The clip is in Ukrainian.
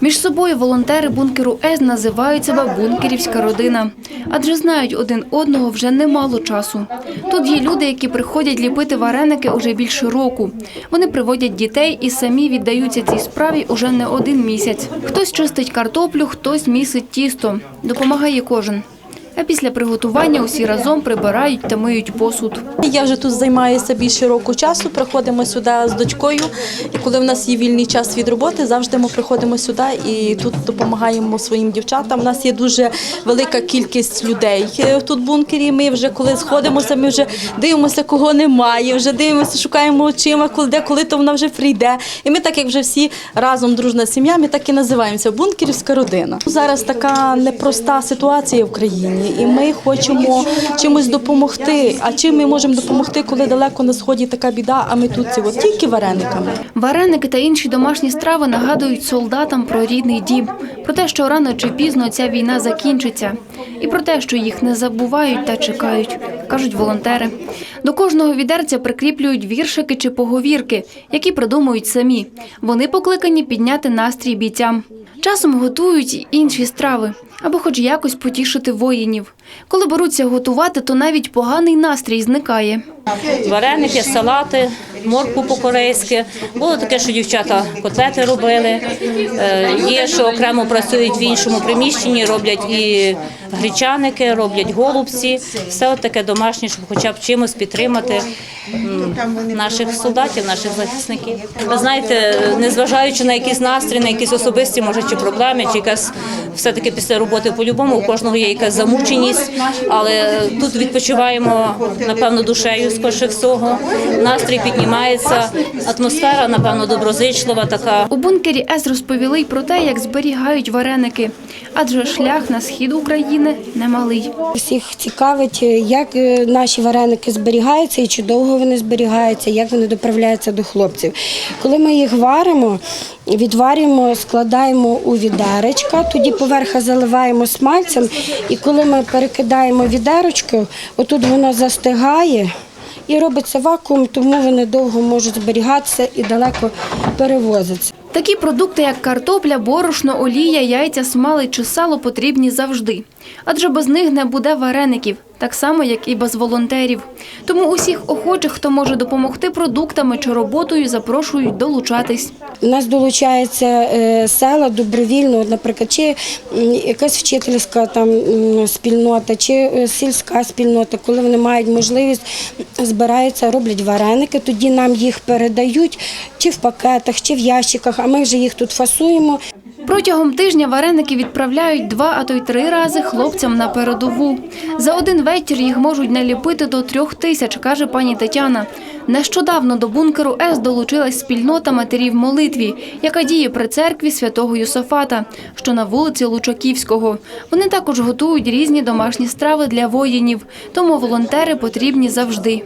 Між собою волонтери бункеру С називають себе бункерівська родина, адже знають один одного вже немало часу. Тут є люди, які приходять ліпити вареники уже більше року. Вони приводять дітей і самі віддаються цій справі уже не один місяць. Хтось чистить картоплю, хтось місить тісто. Допомагає кожен. А після приготування усі разом прибирають та миють посуд. Я вже тут займаюся більше року часу. Приходимо сюди з дочкою. І коли в нас є вільний час від роботи, завжди ми приходимо сюди і тут допомагаємо своїм дівчатам. У нас є дуже велика кількість людей е, тут в бункері. Ми вже коли сходимося, ми вже дивимося, кого немає. Вже дивимося, шукаємо очима, коли де, коли то вона вже прийде. І ми, так як вже всі разом дружна сім'я, ми так і називаємося бункерівська родина. Зараз така непроста ситуація в країні, і ми хочемо чимось допомогти. А чим ми можемо допомогти, коли далеко на сході така біда, а ми тут ці от тільки варениками. Вареники та інші домашні страви нагадують солдатам про рідний дім, про те, що рано чи пізно ця війна закінчиться, і про те, що їх не забувають та чекають, кажуть волонтери. До кожного відерця прикріплюють віршики чи поговірки, які придумують самі. Вони покликані підняти настрій бійцям. Часом готують інші страви, аби хоч якось потішити воїнів. Коли беруться готувати, то навіть поганий настрій зникає. вареники, салати, морку по-корейськи. Було таке, що дівчата котлети робили. Е, Є, що окремо працюють в іншому приміщенні, роблять і гречаники, роблять голубці. Все от таке домашнє, щоб хоча б чимось підтримати наших солдатів, наших захисників. Ви знаєте, незважаючи на якийсь настрій, на якісь особисті, може, чи проблеми, чи якась все-таки після роботи по-любому, у кожного є якась замученість, але тут відпочиваємо, напевно, душею скорше всього. Настрій піднімається, атмосфера, напевно, доброзичлива така. У бункері С розповіли й про те, як зберігають вареники, адже шлях на схід України немалий. Всіх цікавить, як е, наші вареники зберігаються і чи довго вони зберігаються, як вони доправляються до хлопців. Коли ми їх варимо, відварюємо, складаємо у відеречка, тоді поверха заливаємо смальцем, і коли ми перекидаємо відерочку, отут воно застигає. І робиться вакуум, тому вони довго можуть зберігатися і далеко перевозиться. Такі продукти, як картопля, борошно, олія, яйця, смали чи сало, потрібні завжди. Адже без них не буде вареників, так само, як і без волонтерів. Тому усіх охочих, хто може допомогти продуктами чи роботою, запрошують долучатись. Нас долучаються е, села добровільно, наприклад, чи якась вчительська там спільнота, чи е, сільська спільнота, коли вони мають можливість, збираються, роблять вареники, тоді нам їх передають чи в пакетах, чи в ящиках, а ми вже їх тут фасуємо. Протягом тижня вареники відправляють два, а то й три рази хлопцям на передову. За один вечір їх можуть наліпити до трьох тисяч, каже пані Тетяна. Нещодавно до бункеру С долучилась спільнота матерів молитві, яка діє при церкві святого Юсафата, що на вулиці Лучаківського. Вони також готують різні домашні страви для воїнів, тому волонтери потрібні завжди.